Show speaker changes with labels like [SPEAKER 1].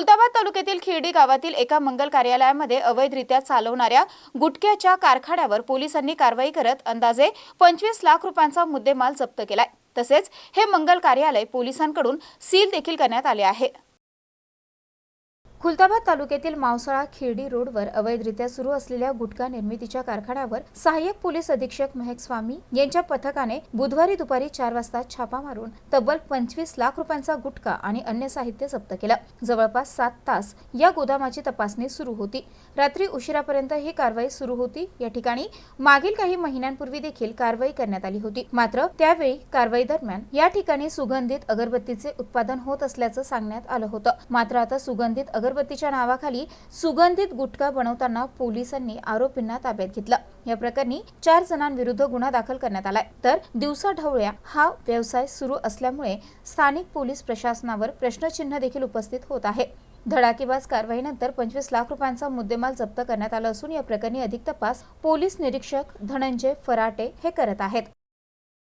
[SPEAKER 1] खुलताबाद तालुक्यातील खिर्डी गावातील एका मंगल कार्यालयामध्ये अवैधरित्या चालवणाऱ्या गुटख्याच्या कारखान्यावर पोलिसांनी कारवाई करत अंदाजे पंचवीस लाख रुपयांचा मुद्देमाल जप्त केलाय. तसेच हे मंगल कार्यालय पोलिसांकडून सील देखील करण्यात आले आहे. खुलताबाद तालुक्यातील मावसाळा खिर्डी रोडवर अवैधरित्या सुरू असलेल्या गुटखा निर्मितीच्या कारखान्यावर सहाय्यक पोलीस अधीक्षक महेक स्वामी यांच्या पथकाने बुधवारी दुपारी चार वाजता छापा मारून तब्बल पंचवीस लाख रुपयांचा गुटखा आणि अन्य साहित्य जप्त केलं. जवळपास सात तास या गोदामाची तपासणी सुरू होती. रात्री उशिरापर्यंत ही कारवाई सुरू होती. या ठिकाणी मागील काही महिन्यांपूर्वी देखील कारवाई करण्यात आली होती. मात्र त्यावेळी कारवाई दरम्यान या ठिकाणी सुगंधित अगरबत्तीचे उत्पादन होत असल्याचं सांगण्यात आलं होतं. मात्र आता सुगंधित अगर अगरबत्तीच्या नावाखाली सुगंधित गुटखा बनवताना पोलिसांनी आरोपींना ताब्यात घेतलं. या प्रकरणी चार जणांविरुद्ध गुन्हा दाखल करण्यात आलाय. तर दिवसा ढवळ्या हा व्यवसाय सुरू असल्यामुळे स्थानिक पोलीस प्रशासनावर प्रश्नचिन्ह देखील उपस्थित होत आहे. धडाकेबाज कारवाईनंतर पंचवीस लाख रुपयांचा मुद्देमाल जप्त करण्यात आला असून या प्रकरणी अधिक तपास पोलीस निरीक्षक धनंजय फराटे हे करत आहेत.